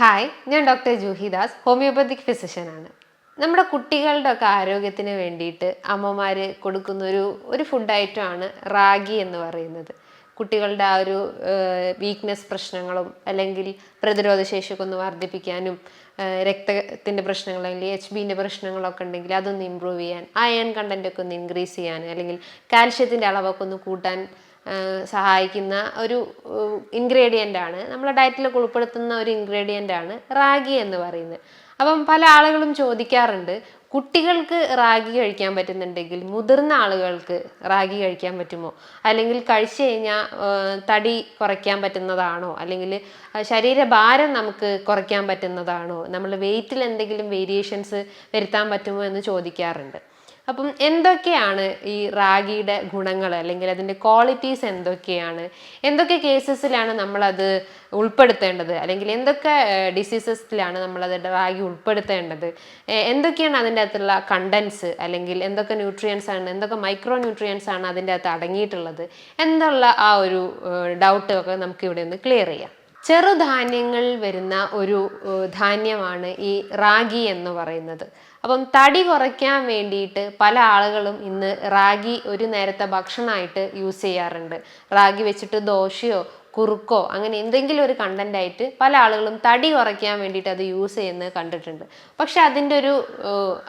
Hi ഞാൻ doctor Juhi Das homeopathic ഫിസിഷ്യനാണ് നമ്മുടെ കുട്ടികളുടെ ഒക്കെ ആരോഗ്യത്തിന് വേണ്ടിയിട്ട് അമ്മമാർ കൊടുക്കുന്ന ഒരു ഒരു ഫുഡ് ഐറ്റമാണ് റാഗി എന്ന് പറയുന്നത്. കുട്ടികളുടെ ആ ഒരു വീക്ക്നെസ് പ്രശ്നങ്ങളും അല്ലെങ്കിൽ പ്രതിരോധ ശേഷിയൊക്കെ ഒന്ന് വർദ്ധിപ്പിക്കാനും രക്തത്തിന്റെ പ്രശ്നങ്ങൾ അല്ലെങ്കിൽ എച്ച് ബിന്റെ പ്രശ്നങ്ങളൊക്കെ ഉണ്ടെങ്കിൽ അതൊന്ന് ഇമ്പ്രൂവ് ചെയ്യാൻ അയൺ കണ്ടന്റ് ഒക്കെ ഒന്ന് ഇൻക്രീസ് ചെയ്യാൻ അല്ലെങ്കിൽ കാൽഷ്യത്തിന്റെ അളവൊക്കെ ഒന്ന് കൂട്ടാൻ സഹായിക്കുന്ന ഒരു ഇൻഗ്രീഡിയന്റ് ആണ്. നമ്മളെ ഡയറ്റിൽ ഉൾപ്പെടുത്തുന്ന ഒരു ഇൻഗ്രീഡിയന്റ് ആണ് റാഗി എന്ന് പറയുന്നത്. അപ്പം പല ആളുകളും ചോദിക്കാറുണ്ട് കുട്ടികൾക്ക് റാഗി കഴിക്കാൻ പറ്റുന്നുണ്ടെങ്കിൽ മുതിർന്ന ആളുകൾക്ക് റാഗി കഴിക്കാൻ പറ്റുമോ? അല്ലെങ്കിൽ കഴിച്ചു കഴിഞ്ഞാൽ തടി കുറയ്ക്കാൻ പറ്റുന്നതാണോ? അല്ലെങ്കിൽ ശരീരഭാരം നമുക്ക് കുറയ്ക്കാൻ പറ്റുന്നതാണോ? നമ്മൾ വെയിറ്റിൽ എന്തെങ്കിലും വേരിയേഷൻസ് വരുത്താൻ പറ്റുമോ എന്ന് ചോദിക്കാറുണ്ട്. അപ്പം എന്തൊക്കെയാണ് ഈ റാഗിയുടെ ഗുണങ്ങൾ അല്ലെങ്കിൽ അതിന്റെ ക്വാളിറ്റീസ് എന്തൊക്കെയാണ്? എന്തൊക്കെ കേസസിലാണ് നമ്മളത് ഉൾപ്പെടുത്തേണ്ടത്? അല്ലെങ്കിൽ എന്തൊക്കെ ഡിസീസസിലാണ് നമ്മളത് റാഗി ഉൾപ്പെടുത്തേണ്ടത്? എന്തൊക്കെയാണ് അതിന്റെ അകത്തുള്ള കണ്ടൻസ് അല്ലെങ്കിൽ എന്തൊക്കെ ന്യൂട്രിയൻസ് ആണ് എന്തൊക്കെ മൈക്രോ ന്യൂട്രിയൻസ് ആണ് അതിന്റെ അകത്ത് അടങ്ങിയിട്ടുള്ളത്? എന്നുള്ള ആ ഒരു ഡൗട്ട് ഒക്കെ നമുക്ക് ഇവിടെ ഒന്ന് ക്ലിയർ ചെയ്യാം. ചെറുധാന്യങ്ങളിൽ വരുന്ന ഒരു ധാന്യമാണ് ഈ റാഗി എന്ന് പറയുന്നത്. അപ്പം തടി കുറയ്ക്കാൻ വേണ്ടിയിട്ട് പല ആളുകളും ഇന്ന് റാഗി ഒരു നേരത്തെ ഭക്ഷണമായിട്ട് യൂസ് ചെയ്യാറുണ്ട്. റാഗി വെച്ചിട്ട് ദോശയോ കുറുക്കോ അങ്ങനെ എന്തെങ്കിലും ഒരു കണ്ടന്റ് ആയിട്ട് പല ആളുകളും തടി കുറയ്ക്കാൻ വേണ്ടിയിട്ട് അത് യൂസ് ചെയ്യുന്നത് കണ്ടിട്ടുണ്ട്. പക്ഷെ അതിന്റെ ഒരു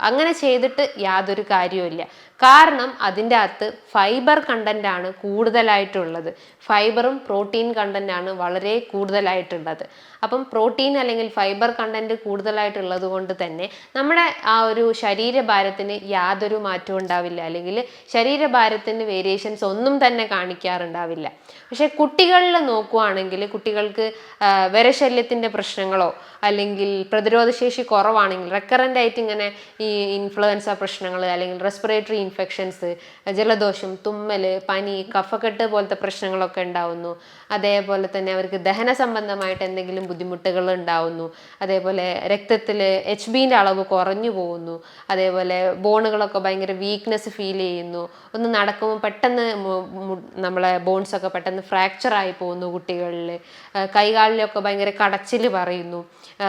അങ്ങനെ ചെയ്തിട്ട് യാതൊരു കാര്യവുമില്ല. കാരണം അതിന്റെ അകത്ത് ഫൈബർ കണ്ടന്റ് ആണ് കൂടുതലായിട്ടുള്ളത്. ഫൈബറും പ്രോട്ടീൻ കണ്ടന്റ് ആണ് വളരെ കൂടുതലായിട്ടുള്ളത്. അപ്പം പ്രോട്ടീൻ അല്ലെങ്കിൽ ഫൈബർ കണ്ടന്റ് കൂടുതലായിട്ടുള്ളത് കൊണ്ട് തന്നെ നമ്മുടെ ആ ഒരു ശരീരഭാരത്തിന് യാതൊരു മാറ്റവും ഉണ്ടാവില്ല. അല്ലെങ്കിൽ ശരീരഭാരത്തിന് വേരിയേഷൻസ് ഒന്നും തന്നെ കാണിക്കാറുണ്ടാവില്ല. പക്ഷെ കുട്ടികളിൽ നോക്കുവാണെങ്കിൽ കുട്ടികൾക്ക് വിരശല്യത്തിന്റെ പ്രശ്നങ്ങളോ അല്ലെങ്കിൽ പ്രതിരോധശേഷി കുറവാണെങ്കിൽ റെക്കറന്റ് ആയിട്ട് ഇങ്ങനെ ഈ ഇൻഫ്ലുവൻസ പ്രശ്നങ്ങൾ അല്ലെങ്കിൽ റെസ്പിറേറ്ററി ഇൻഫെക്ഷൻസ് ജലദോഷം തുമ്മൽ പനി കഫക്കെട്ട് പോലത്തെ പ്രശ്നങ്ങളൊക്കെ ഉണ്ടാവുന്നു. അതേപോലെ തന്നെ അവർക്ക് ദഹന സംബന്ധമായിട്ട് എന്തെങ്കിലും ബുദ്ധിമുട്ടുകൾ ഉണ്ടാവുന്നു. അതേപോലെ രക്തത്തിൽ എച്ച് ബിന്റെ അളവ് കുറഞ്ഞു പോകുന്നു. അതേപോലെ ബോണുകളൊക്കെ ഭയങ്കര വീക്ക്നെസ് ഫീൽ ചെയ്യുന്നു. ഒന്ന് നടക്കുമ്പോൾ പെട്ടെന്ന് നമ്മളെ ബോൺസൊക്കെ പെട്ടെന്ന് ഫ്രാക്ചർ ആയി പോകുന്നു കുട്ടികളിൽ കൈകാലിലൊക്കെ ഭയങ്കര കടച്ചിൽ പറയുന്നു.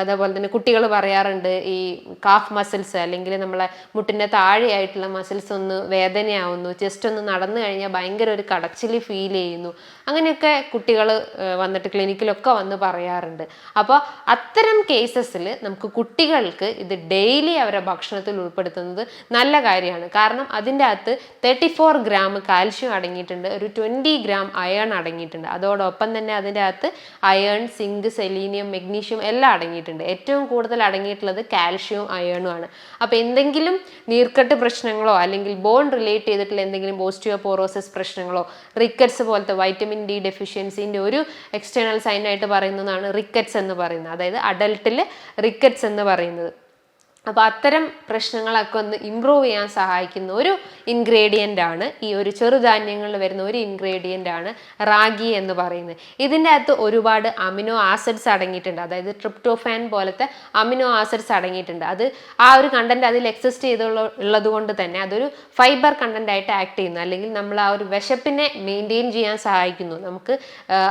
അതേപോലെ തന്നെ കുട്ടികൾ പറയാറുണ്ട് ഈ കാഫ് മസിൽസ് അല്ലെങ്കിൽ നമ്മളെ മുട്ടിന്റെ താഴെയായിട്ടുള്ള മസിൽസ് ഒന്ന് വേദനയാവുന്നു. ജസ്റ്റ് ഒന്ന് നടന്നു കഴിഞ്ഞാൽ ഭയങ്കര ഒരു കടച്ചിൽ ഫീൽ ചെയ്യുന്നു. അങ്ങനെയൊക്കെ കുട്ടികൾ വന്നിട്ട് ക്ലിനിക്കിലൊക്കെ വന്ന് പറയാറുണ്ട്. അപ്പോൾ അത്തരം കേസസിൽ നമുക്ക് കുട്ടികൾക്ക് ഇത് ഡെയിലി അവരെ ഭക്ഷണത്തിൽ ഉൾപ്പെടുത്തുന്നത് നല്ല കാര്യമാണ്. കാരണം അതിന്റെ അകത്ത് തേർട്ടി ഫോർ ഗ്രാം കാൽഷ്യം അടങ്ങിയിട്ടുണ്ട്. ഒരു ട്വന്റി ഗ്രാം അയൺ അടങ്ങിയിട്ടുണ്ട്. അതോടൊപ്പം തന്നെ അതിന്റെ അകത്ത് അയൺ സിങ്ക് സെലീനിയം മെഗ്നീഷ്യം എല്ലാം അടങ്ങിയിട്ടുണ്ട്. ഏറ്റവും കൂടുതൽ അടങ്ങിയിട്ടുള്ളത് കാൽഷ്യവും അയണുമാണ് അപ്പോൾ എന്തെങ്കിലും നീർക്കെട്ട് പ്രശ്നങ്ങളോ അല്ലെങ്കിൽ ബോൺ റിലേറ്റ് ചെയ്തിട്ടുള്ള എന്തെങ്കിലും ഓസ്റ്റിയോപോറോസിസ് പ്രശ്നങ്ങളോ റിക്കറ്റ്സ് പോലത്തെ വൈറ്റമിൻ ഡി ഡെഫിഷ്യൻസിന്റെ ഒരു എക്സ്റ്റേണൽ സൈനായിട്ട് പറയുന്നതാണ് റിക്കറ്റ്സ് എന്ന് പറയുന്നത്. അതായത് അഡൽട്ടിൽ റിക്കറ്റ്സ് എന്ന് പറയുന്നത്. അപ്പോൾ അത്തരം പ്രശ്നങ്ങളൊക്കെ ഒന്ന് ഇമ്പ്രൂവ് ചെയ്യാൻ സഹായിക്കുന്ന ഒരു ഇൻഗ്രീഡിയന്റ് ആണ് ഈ ഒരു ചെറുധാന്യങ്ങളിൽ വരുന്ന ഒരു ഇൻഗ്രീഡിയന്റ് ആണ് റാഗി എന്ന് പറയുന്നത്. ഇതിന്റെ അകത്ത് ഒരുപാട് അമിനോ ആസിഡ്സ് അടങ്ങിയിട്ടുണ്ട്. അതായത് ട്രിപ്റ്റോഫാൻ പോലത്തെ അമിനോ ആസിഡ്സ് അടങ്ങിയിട്ടുണ്ട്. അത് ആ ഒരു കണ്ടന്റ് അതിൽ എക്സിസ്റ്റ് ചെയ്തുള്ള ഉള്ളത് കൊണ്ട് തന്നെ അതൊരു ഫൈബർ കണ്ടന്റ് ആയിട്ട് ആക്ട് ചെയ്യുന്നു. അല്ലെങ്കിൽ നമ്മൾ ആ ഒരു വിശപ്പിനെ മെയിന്റെയിൻ ചെയ്യാൻ സഹായിക്കുന്നു. നമുക്ക്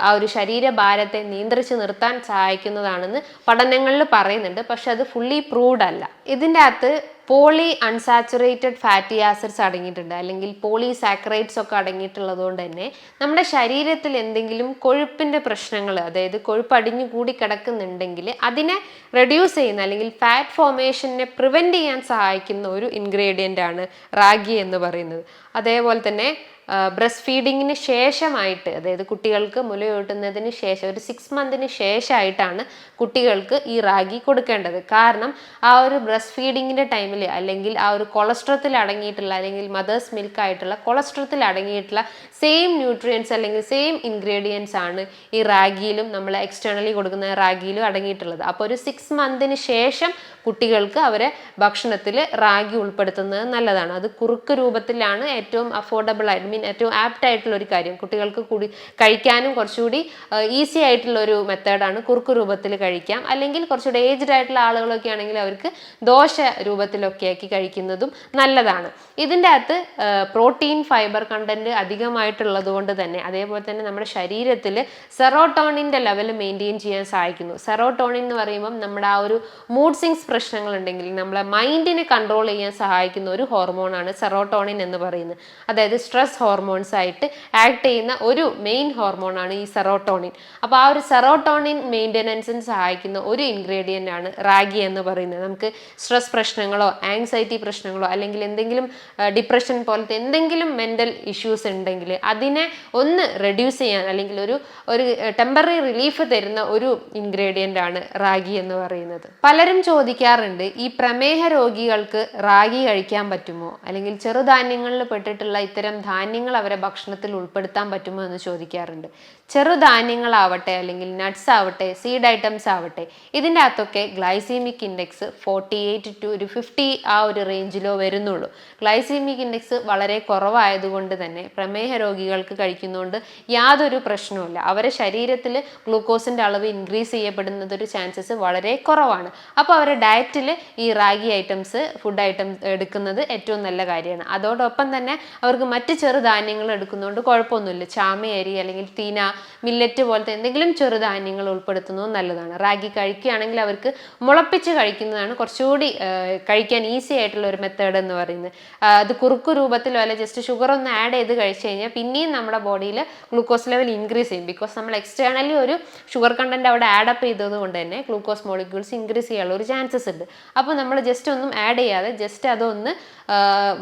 ആ ഒരു ശരീരഭാരത്തെ നിയന്ത്രിച്ച് നിർത്താൻ സഹായിക്കുന്നതാണെന്ന് പഠനങ്ങളിൽ പറയുന്നുണ്ട്. പക്ഷെ അത് ഫുള്ളി പ്രൂവ്ഡ് അല്ല. ഇതിന്റെ അകത്ത് പോളി അൺസാച്ചുറേറ്റഡ് ഫാറ്റി ആസിഡ്സ് അടങ്ങിയിട്ടുണ്ട്. അല്ലെങ്കിൽ പോളി സാക്കറൈറ്റ്സ് ഒക്കെ അടങ്ങിയിട്ടുള്ളത് കൊണ്ട് തന്നെ നമ്മുടെ ശരീരത്തിൽ എന്തെങ്കിലും കൊഴുപ്പിന്റെ പ്രശ്നങ്ങൾ അതായത് കൊഴുപ്പ് അടിഞ്ഞു കൂടി കിടക്കുന്നുണ്ടെങ്കിൽ അതിനെ റെഡ്യൂസ് ചെയ്യുന്ന അല്ലെങ്കിൽ ഫാറ്റ് ഫോർമേഷനെ പ്രിവെന്റ് ചെയ്യാൻ സഹായിക്കുന്ന ഒരു ഇൻഗ്രീഡിയന്റ് ആണ് റാഗി എന്ന് പറയുന്നത്. അതേപോലെ തന്നെ ബ്രസ്റ്റ് ഫീഡിങ്ങിന് ശേഷമായിട്ട് അതായത് കുട്ടികൾക്ക് മുലയൂട്ടുന്നതിന് ശേഷം ഒരു സിക്സ് മന്തിന് ശേഷമായിട്ടാണ് കുട്ടികൾക്ക് ഈ റാഗി കൊടുക്കേണ്ടത്. കാരണം ആ ഒരു ബ്രസ്റ്റ് ഫീഡിങ്ങിന്റെ ടൈമിൽ അല്ലെങ്കിൽ ആ ഒരു കൊളസ്ട്രത്തിൽ അടങ്ങിയിട്ടുള്ള അല്ലെങ്കിൽ മദേഴ്സ് മിൽക്ക് ആയിട്ടുള്ള കൊളസ്ട്രത്തിൽ അടങ്ങിയിട്ടുള്ള സെയിം ന്യൂട്രിയൻസ് അല്ലെങ്കിൽ സെയിം ഇൻഗ്രീഡിയൻസ് ആണ് ഈ റാഗിയിലും നമ്മൾ എക്സ്റ്റേണലി കൊടുക്കുന്ന റാഗിയിലും അടങ്ങിയിട്ടുള്ളത്. അപ്പോൾ ഒരു സിക്സ് മന്തിന് ശേഷം കുട്ടികൾക്ക് അവരെ ഭക്ഷണത്തിൽ റാഗി ഉൾപ്പെടുത്തുന്നത് നല്ലതാണ്. അത് കുറുക്ക് രൂപത്തിലാണ് ഏറ്റവും അഫോർഡബിൾ ആയിട്ട് മീൻ ഏറ്റവും ആപ്റ്റ് ആയിട്ടുള്ള ഒരു കാര്യം. കുട്ടികൾക്ക് കൂടി കഴിക്കാനും കുറച്ചുകൂടി ഈസി ആയിട്ടുള്ള ഒരു മെത്തേഡാണ് കുറുക്ക് രൂപത്തിൽ കഴിക്കാം. അല്ലെങ്കിൽ കുറച്ചുകൂടി ഏജ്ഡ് ആയിട്ടുള്ള ആളുകളൊക്കെ ആണെങ്കിൽ അവർക്ക് ദോശ രൂപത്തിൽ രൂപത്തിലൊക്കെ ആക്കി കഴിക്കുന്നതും നല്ലതാണ്. ഇതിന്റെ അകത്ത് പ്രോട്ടീൻ ഫൈബർ കണ്ടന്റ് അധികമായിട്ടുള്ളത് കൊണ്ട് തന്നെ അതേപോലെ തന്നെ നമ്മുടെ ശരീരത്തിൽ സെറോട്ടോണിന്റെ ലെവൽ മെയിന്റെയിൻ ചെയ്യാൻ സഹായിക്കുന്നു. സെറോട്ടോണിൻ എന്ന് പറയുമ്പം നമ്മുടെ ആ ഒരു മൂഡ് സിങ്സ് പ്രശ്നങ്ങൾ ഉണ്ടെങ്കിൽ നമ്മളെ മൈൻഡിനെ കൺട്രോൾ ചെയ്യാൻ സഹായിക്കുന്ന ഒരു ഹോർമോണാണ് സെറോട്ടോണിൻ എന്ന് പറയുന്നത്. അതായത് സ്ട്രെസ് ഹോർമോൺസ് ആയിട്ട് ആക്ട് ചെയ്യുന്ന ഒരു മെയിൻ ഹോർമോണാണ് ഈ സെറോട്ടോണിൻ. അപ്പോൾ ആ ഒരു സെറോട്ടോണിൻ മെയിന്റനൻസിന് സഹായിക്കുന്ന ഒരു ഇൻഗ്രീഡിയന്റ് ആണ് റാഗി എന്ന് പറയുന്നത്. നമുക്ക് സ്ട്രെസ് പ്രശ്നങ്ങളോ ആങ്സൈറ്റി പ്രശ്നങ്ങളോ അല്ലെങ്കിൽ എന്തെങ്കിലും ഡിപ്രഷൻ പോലത്തെ എന്തെങ്കിലും മെന്റൽ ഇഷ്യൂസ് ഉണ്ടെങ്കിൽ അതിനെ ഒന്ന് റെഡ്യൂസ് ചെയ്യാൻ അല്ലെങ്കിൽ ഒരു ഒരു ടെമ്പററി റിലീഫ് തരുന്ന ഒരു ഇൻഗ്രീഡിയന്റ് ആണ് റാഗി എന്ന് പറയുന്നത്. പലരും ചോദിക്കാറുണ്ട് ഈ പ്രമേഹ രോഗികൾക്ക് റാഗി കഴിക്കാൻ പറ്റുമോ? അല്ലെങ്കിൽ ചെറുധാന്യങ്ങളിൽ പെട്ടിട്ടുള്ള ഇത്തരം ധാന്യങ്ങൾ അവരെ ഭക്ഷണത്തിൽ ഉൾപ്പെടുത്താൻ പറ്റുമോ എന്ന് ചോദിക്കാറുണ്ട്. ചെറുധാന്യങ്ങളാവട്ടെ അല്ലെങ്കിൽ നട്ട്സ് ആവട്ടെ സീഡ് ഐറ്റംസ് ആവട്ടെ ഇതിന്റെ അകത്തൊക്കെ glycemic index forty eight to ഒരു ഫിഫ്റ്റി ആ ഒരു റേഞ്ചിലോ വരുന്നുള്ളൂ. ഗ്ലൈസീമിക് ഇൻഡെക്സ് വളരെ കുറവായതുകൊണ്ട് തന്നെ പ്രമേഹ രോഗികൾക്ക് കഴിക്കുന്നതുകൊണ്ട് യാതൊരു പ്രശ്നവുമില്ല. അവരെ ശരീരത്തിൽ ഗ്ലൂക്കോസിന്റെ അളവ് ഇൻക്രീസ് ചെയ്യപ്പെടുന്നത് ഒരു ചാൻസസ് വളരെ കുറവാണ്. അപ്പോൾ അവരുടെ ഡയറ്റിൽ ഈ റാഗി ഐറ്റംസ് ഫുഡ് ഐറ്റംസ് എടുക്കുന്നത് ഏറ്റവും നല്ല കാര്യമാണ്. അതോടൊപ്പം തന്നെ അവർക്ക് മറ്റ് ചെറുധാന്യങ്ങൾ എടുക്കുന്നതുകൊണ്ട് കുഴപ്പമൊന്നുമില്ല. ചാമയരി അല്ലെങ്കിൽ തീന മില്ലറ്റ് പോലത്തെ എന്തെങ്കിലും ചെറുധാന്യങ്ങൾ ഉൾപ്പെടുത്തുന്നത് നല്ലതാണ്. റാഗി കഴിക്കുകയാണെങ്കിൽ അവർക്ക് മുളപ്പിച്ച് കഴിക്കുന്നതാണ് കുറച്ചുകൂടി കഴിക്കാൻ ഈസി ആയിട്ടുള്ള ഒരു മെത്തേഡ് എന്ന് പറയുന്നത്. അത് കുറുക്ക് രൂപത്തിലോ അല്ലെങ്കിൽ ജസ്റ്റ് ഷുഗർ ഒന്ന് ആഡ് ചെയ്ത് കഴിച്ചു കഴിഞ്ഞാൽ പിന്നെയും നമ്മുടെ ബോഡിയിൽ ഗ്ലൂക്കോസ് ലെവൽ ഇൻക്രീസ് ചെയ്യും. ബിക്കോസ് നമ്മൾ എക്സ്റ്റേണലി ഒരു ഷുഗർ കണ്ടന്റ് അവിടെ ആഡപ്പ് ചെയ്തത് കൊണ്ട് തന്നെ ഗ്ലൂക്കോസ് മോളിക്യൂൾസ് ഇൻക്രീസ് ചെയ്യാനുള്ള ഒരു ചാൻസസ് ഉണ്ട്. അപ്പോൾ നമ്മൾ ജസ്റ്റ് ഒന്നും ആഡ് ചെയ്യാതെ ജസ്റ്റ് അതൊന്ന്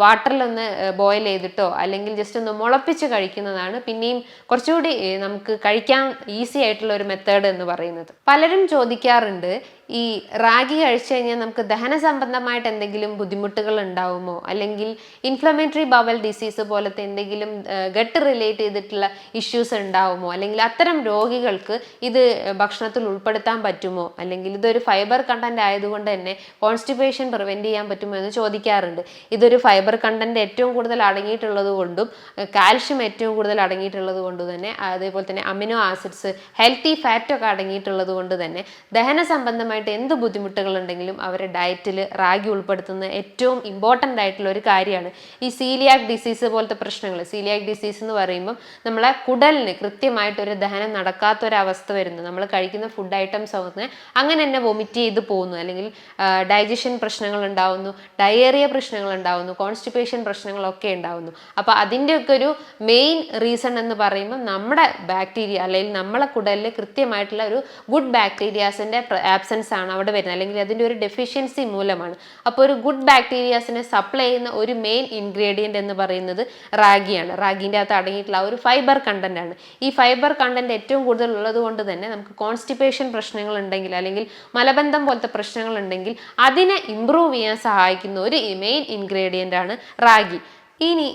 വാട്ടറിലൊന്ന് ബോയിൽ ചെയ്തിട്ടോ അല്ലെങ്കിൽ ജസ്റ്റ് ഒന്ന് മുളപ്പിച്ച് കഴിക്കുന്നതാണ് പിന്നെയും കുറച്ചുകൂടി ഏ, നമുക്ക് കഴിക്കാൻ ഈസി ആയിട്ടുള്ള ഒരു മെത്തേഡ് എന്ന് പറയുന്നത്. പലരും ചോദിക്കാറുണ്ട് ഈ റാഗി കഴിച്ചു കഴിഞ്ഞാൽ നമുക്ക് ദഹന സംബന്ധമായിട്ട് എന്തെങ്കിലും ബുദ്ധിമുട്ടുകൾ ഉണ്ടാവുമോ? അല്ലെങ്കിൽ ഇൻഫ്ലമേറ്ററി ബവൽ ഡിസീസ് പോലത്തെ എന്തെങ്കിലും ഗട്ട് റിലേറ്റ് ചെയ്തിട്ടുള്ള ഇഷ്യൂസ് ഉണ്ടാവുമോ? അല്ലെങ്കിൽ അത്തരം രോഗികൾക്ക് ഇത് ഭക്ഷണത്തിൽ ഉൾപ്പെടുത്താൻ പറ്റുമോ? അല്ലെങ്കിൽ ഇതൊരു ഫൈബർ കണ്ടന്റ് ആയതുകൊണ്ട് തന്നെ കോൺസ്റ്റിപ്പേഷൻ പ്രിവെന്റ് ചെയ്യാൻ പറ്റുമോ എന്ന് ചോദിക്കാറുണ്ട്. ഇതൊരു ഫൈബർ കണ്ടന്റ് ഏറ്റവും കൂടുതൽ അടങ്ങിയിട്ടുള്ളത് കൊണ്ടും കാൽഷ്യം ഏറ്റവും കൂടുതൽ അടങ്ങിയിട്ടുള്ളത് കൊണ്ട് തന്നെ അതേപോലെ തന്നെ അമിനോ ആസിഡ്സ് ഹെൽത്തി ഫാറ്റ് ഒക്കെ അടങ്ങിയിട്ടുള്ളത് കൊണ്ട് തന്നെ ദഹന സംബന്ധമായിട്ട് എന്ത് ബുദ്ധിമുട്ടുകളുണ്ടെങ്കിലും അവരെ ഡയറ്റിൽ റാഗി ഉൾപ്പെടുത്തുന്ന ഏറ്റവും ഇമ്പോർട്ടന്റ് ആയിട്ടുള്ള ഒരു കാര്യമാണ് ഈ സീലിയാക് ഡിസീസ് പോലത്തെ പ്രശ്നങ്ങൾ. സീലിയാക് ഡിസീസ് എന്ന് പറയുമ്പം നമ്മളെ കുടലിന് കൃത്യമായിട്ടൊരു ദഹനം നടക്കാത്തൊരവസ്ഥ വരുന്നു. നമ്മൾ കഴിക്കുന്ന ഫുഡ് ഐറ്റംസ് ആവുന്നത് അങ്ങനെ തന്നെ വൊമിറ്റ് ചെയ്ത് പോകുന്നു. അല്ലെങ്കിൽ ഡൈജഷൻ പ്രശ്നങ്ങൾ ഉണ്ടാവുന്നു ഡയേറിയ പ്രശ്നങ്ങൾ ഉണ്ടാവുന്നു കോൺസ്റ്റിപ്പേഷൻ പ്രശ്നങ്ങളൊക്കെ ഉണ്ടാവുന്നു. അപ്പോൾ അതിന്റെയൊക്കെ ഒരു മെയിൻ റീസൺ എന്ന് പറയുമ്പോൾ നമ്മുടെ ബാക്ടീരിയ അല്ലെങ്കിൽ നമ്മളെ കുടലിൽ കൃത്യമായിട്ടുള്ള ഒരു ഗുഡ് ബാക്ടീരിയാസിന്റെ ആബ്സെൻസ് ആണ് അവിടെ വരുന്നത്. അല്ലെങ്കിൽ അതിന്റെ ഒരു ഡെഫിഷ്യൻസി മൂലമാണ്. അപ്പോൾ ഒരു ഗുഡ് ബാക്ടീരിയാസിനെ സപ്ലൈ ചെയ്യുന്ന ഒരു മെയിൻ ഇൻഗ്രീഡിയന്റ് എന്ന് പറയുന്നത് റാഗിയാണ്. റാഗിന്റെ അകത്ത് അടങ്ങിയിട്ടുള്ള ഒരു ഫൈബർ കണ്ടന്റ് ആണ്. ഈ ഫൈബർ കണ്ടന്റ് ഏറ്റവും കൂടുതൽ ഉള്ളത് കൊണ്ട് തന്നെ നമുക്ക് കോൺസ്റ്റിപ്പേഷൻ പ്രശ്നങ്ങൾ ഉണ്ടെങ്കിൽ അല്ലെങ്കിൽ മലബന്ധം പോലത്തെ പ്രശ്നങ്ങൾ ഉണ്ടെങ്കിൽ അതിനെ ഇമ്പ്രൂവ് ചെയ്യാൻ സഹായിക്കുന്ന ഒരു മെയിൻ ഇൻഗ്രീഡിയന്റ് ആണ് റാഗി. ഇനി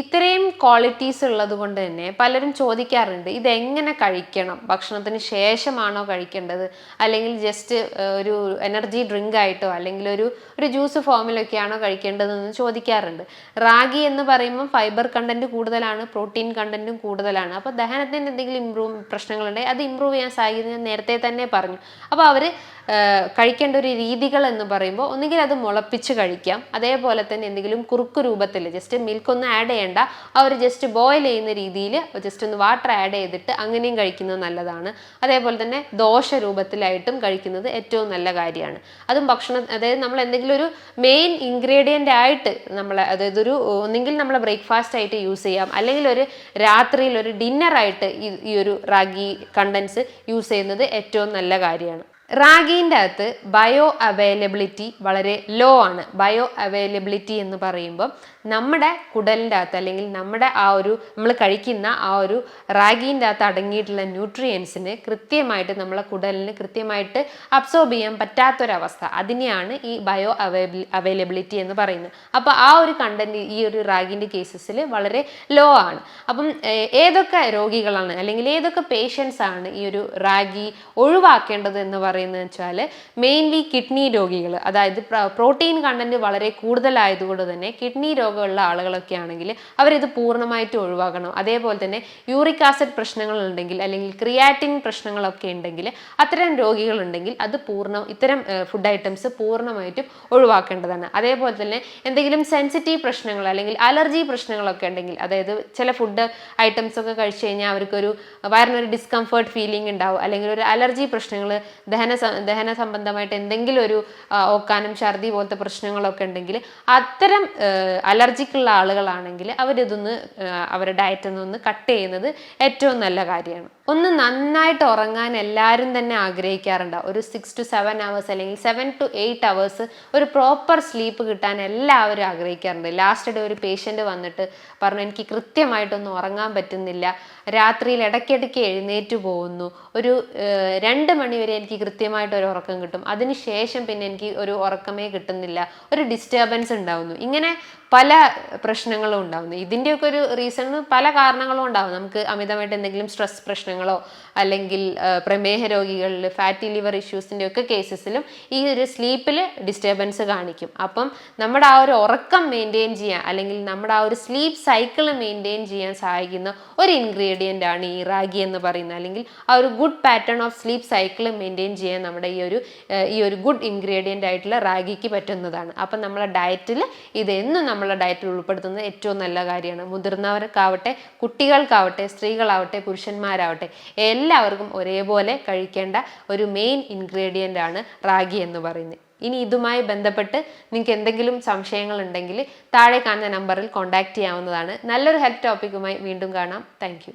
ഇത്രയും ക്വാളിറ്റീസ് ഉള്ളത് കൊണ്ട് തന്നെ പലരും ചോദിക്കാറുണ്ട് ഇതെങ്ങനെ കഴിക്കണം? ഭക്ഷണത്തിന് ശേഷമാണോ കഴിക്കേണ്ടത്? അല്ലെങ്കിൽ ജസ്റ്റ് ഒരു എനർജി ഡ്രിങ്ക് ആയിട്ടോ അല്ലെങ്കിൽ ഒരു ഒരു ജ്യൂസ് ഫോമിലൊക്കെയാണോ കഴിക്കേണ്ടതെന്ന് ചോദിക്കാറുണ്ട്. റാഗി എന്ന് പറയുമ്പോൾ ഫൈബർ കണ്ടന്റ് കൂടുതലാണ് പ്രോട്ടീൻ കണ്ടന്റും കൂടുതലാണ്. അപ്പോൾ ദഹനത്തിന് എന്തെങ്കിലും ഇമ്പ്രൂവ് പ്രശ്നങ്ങളുണ്ടെങ്കിൽ അത് ഇമ്പ്രൂവ് ചെയ്യാൻ സാഹചര്യം ഞാൻ നേരത്തെ തന്നെ പറഞ്ഞു. അപ്പോൾ അവർ കഴിക്കേണ്ട ഒരു രീതികൾ എന്ന് പറയുമ്പോൾ ഒന്നുകിൽ അത് മുളപ്പിച്ച് കഴിക്കാം. അതേപോലെ തന്നെ എന്തെങ്കിലും കുറുക്ക് രൂപത്തിൽ ജസ്റ്റ് മിൽക്ക് ഒന്നും ആഡ് ചെയ്യേണ്ട അവർ ജസ്റ്റ് ബോയിൽ ചെയ്യുന്ന രീതിയിൽ ജസ്റ്റ് ഒന്ന് വാട്ടർ ആഡ് ചെയ്തിട്ട് അങ്ങനെയും കഴിക്കുന്നത് നല്ലതാണ്. അതേപോലെ തന്നെ ദോശ രൂപത്തിലായിട്ടും കഴിക്കുന്നത് ഏറ്റവും നല്ല കാര്യമാണ്. അതും ഭക്ഷണം അതായത് നമ്മൾ എന്തെങ്കിലും ഒരു മെയിൻ ഇൻഗ്രീഡിയന്റ് ആയിട്ട് നമ്മൾ അതായത് ഒരു ഒന്നെങ്കിൽ നമ്മൾ ബ്രേക്ക്ഫാസ്റ്റ് ആയിട്ട് യൂസ് ചെയ്യാം. അല്ലെങ്കിൽ ഒരു രാത്രിയിൽ ഒരു ഡിന്നറായിട്ട് ഈ ഈ ഒരു റാഗി കണ്ടൻസ് യൂസ് ചെയ്യുന്നത് ഏറ്റവും നല്ല കാര്യമാണ്. റാഗീന്റെ അകത്ത് ബയോ അവൈലബിലിറ്റി വളരെ ലോ ആണ്. ബയോ അവൈലബിലിറ്റി എന്ന് പറയുമ്പോൾ നമ്മുടെ കുടലിന്റെ അകത്ത് അല്ലെങ്കിൽ നമ്മുടെ ആ ഒരു നമ്മൾ കഴിക്കുന്ന ആ ഒരു റാഗീന്റെ അകത്ത് അടങ്ങിയിട്ടുള്ള ന്യൂട്രിയൻസിന് കൃത്യമായിട്ട് നമ്മളെ കുടലിന് കൃത്യമായിട്ട് അബ്സോർബ് ചെയ്യാൻ പറ്റാത്തൊരവസ്ഥ. അതിനെയാണ് ഈ ബയോ അവൈലബിലിറ്റി എന്ന് പറയുന്നത്. അപ്പോൾ ആ ഒരു കണ്ടന്റ് ഈ ഒരു റാഗിന്റെ കേസസിൽ വളരെ ലോ ആണ്. അപ്പം ഏതൊക്കെ രോഗികളാണ് അല്ലെങ്കിൽ ഏതൊക്കെ പേഷ്യൻസ് ആണ് ഈ ഒരു റാഗി ഒഴിവാക്കേണ്ടത് എന്ന് പറയുന്നത് വെച്ചാൽ മെയിൻലി കിഡ്നി രോഗികൾ അതായത് പ്രോട്ടീൻ കണ്ടന്റ് വളരെ കൂടുതലായതുകൊണ്ട് തന്നെ കിഡ്നി രോഗമുള്ള ആളുകളൊക്കെ ആണെങ്കിൽ അവരിത് പൂർണമായിട്ട് ഒഴിവാക്കണം. അതേപോലെ തന്നെ യൂറിക് ആസിഡ് പ്രശ്നങ്ങളുണ്ടെങ്കിൽ അല്ലെങ്കിൽ ക്രിയാറ്റിൻ പ്രശ്നങ്ങളൊക്കെ ഉണ്ടെങ്കിൽ അത്തരം രോഗികളുണ്ടെങ്കിൽ അത് പൂർണ ഇത്തരം ഫുഡ് ഐറ്റംസ് പൂർണമായിട്ടും ഒഴിവാക്കേണ്ടതാണ്. അതേപോലെ തന്നെ എന്തെങ്കിലും സെൻസിറ്റീവ് പ്രശ്നങ്ങൾ അല്ലെങ്കിൽ അലർജി പ്രശ്നങ്ങളൊക്കെ ഉണ്ടെങ്കിൽ അതായത് ചില ഫുഡ് ഐറ്റംസ് ഒക്കെ കഴിച്ചു കഴിഞ്ഞാൽ അവർക്കൊരു വയറിനൊരു ഡിസ്കംഫേർട്ട് ഫീലിംഗ് ഉണ്ടാവും. അല്ലെങ്കിൽ ഒരു അലർജി പ്രശ്നങ്ങൾ ദഹന ദഹന സംബന്ധമായിട്ട് എന്തെങ്കിലും ഒരു ഓക്കാനും ഛർദി പോലത്തെ പ്രശ്നങ്ങളൊക്കെ ഉണ്ടെങ്കിൽ അത്തരം അലർജിക്കുള്ള ആളുകളാണെങ്കിൽ അവരിതൊന്ന് അവരുടെ ഡയറ്റിൽ നിന്ന് കട്ട് ചെയ്യുന്നത് ഏറ്റവും നല്ല കാര്യമാണ്. ഒന്ന് നന്നായിട്ട് ഉറങ്ങാൻ എല്ലാവരും തന്നെ ആഗ്രഹിക്കാറുണ്ട്. ഒരു സിക്സ് ടു സെവൻ അവേഴ്സ് അല്ലെങ്കിൽ സെവൻ ടു എയ്റ്റ് അവേഴ്സ് ഒരു പ്രോപ്പർ സ്ലീപ്പ് കിട്ടാൻ എല്ലാവരും ആഗ്രഹിക്കാറുണ്ട്. ലാസ്റ്റ് ഡേ ഒരു പേഷ്യന്റ് വന്നിട്ട് പറഞ്ഞു എനിക്ക് കൃത്യമായിട്ടൊന്നും ഉറങ്ങാൻ പറ്റുന്നില്ല. രാത്രിയിൽ ഇടയ്ക്കിടയ്ക്ക് എഴുന്നേറ്റ് പോകുന്നു. ഒരു രണ്ട് മണി വരെ എനിക്ക് കൃത്യമായിട്ട് ഒരു ഉറക്കം കിട്ടും. അതിനുശേഷം പിന്നെ എനിക്ക് ഒരു ഉറക്കമേ കിട്ടുന്നില്ല. ഒരു ഡിസ്റ്റർബൻസ് ഉണ്ടാവുന്നു. ഇങ്ങനെ പല പ്രശ്നങ്ങളും ഉണ്ടാവുന്നു. ഇതിന്റെയൊക്കെ ഒരു റീസൺ പല കാരണങ്ങളും ഉണ്ടാവും നമുക്ക് അമിതമായിട്ട് എന്തെങ്കിലും സ്ട്രെസ് പ്രശ്നങ്ങളോ അല്ലെങ്കിൽ പ്രമേഹ രോഗികളിൽ ഫാറ്റി ലിവർ ഇഷ്യൂസിന്റെ ഒക്കെ കേസസിലും ഈ ഒരു സ്ലീപ്പിൽ ഡിസ്റ്റർബൻസ് കാണിക്കും. അപ്പം നമ്മുടെ ആ ഒരു ഉറക്കം മെയിന്റെയിൻ ചെയ്യാൻ അല്ലെങ്കിൽ നമ്മുടെ ആ ഒരു സ്ലീപ്പ് സൈക്കിൾ മെയിന്റെയിൻ ചെയ്യാൻ സഹായിക്കുന്ന ഒരു ഇൻഗ്രീഡിയന്റ് ആണ് ഈ റാഗി എന്ന് പറയുന്നത്. അല്ലെങ്കിൽ ആ ഒരു good pattern of sleep cycle maintain ചെയ്യാൻ നമ്മുടെ ഈ ഒരു ഈ ഒരു ഗുഡ് ഇൻഗ്രീഡിയന്റ് ആയിട്ടുള്ള റാഗിക്ക് പറ്റുന്നതാണ്. അപ്പം നമ്മളെ ഡയറ്റിൽ ഇത് എന്നും നമ്മളെ ഡയറ്റിൽ ഉൾപ്പെടുത്തുന്നത് ഏറ്റവും നല്ല കാര്യമാണ്. മുതിർന്നവർക്കാവട്ടെ കുട്ടികൾക്കാവട്ടെ സ്ത്രീകളാവട്ടെ പുരുഷന്മാരാവട്ടെ എല്ലാവർക്കും ഒരേപോലെ കഴിക്കേണ്ട ഒരു മെയിൻ ഇൻഗ്രീഡിയന്റ് ആണ് റാഗി എന്ന് പറയുന്നത്. ഇനി ഇതുമായി ബന്ധപ്പെട്ട് നിങ്ങൾക്ക് എന്തെങ്കിലും സംശയങ്ങൾ ഉണ്ടെങ്കിൽ താഴെ കാണുന്ന നമ്പറിൽ കോൺടാക്റ്റ് ചെയ്യാവുന്നതാണ്. നല്ലൊരു ഹെൽത്ത് ടോപ്പിക്കുമായി വീണ്ടും കാണാം. താങ്ക്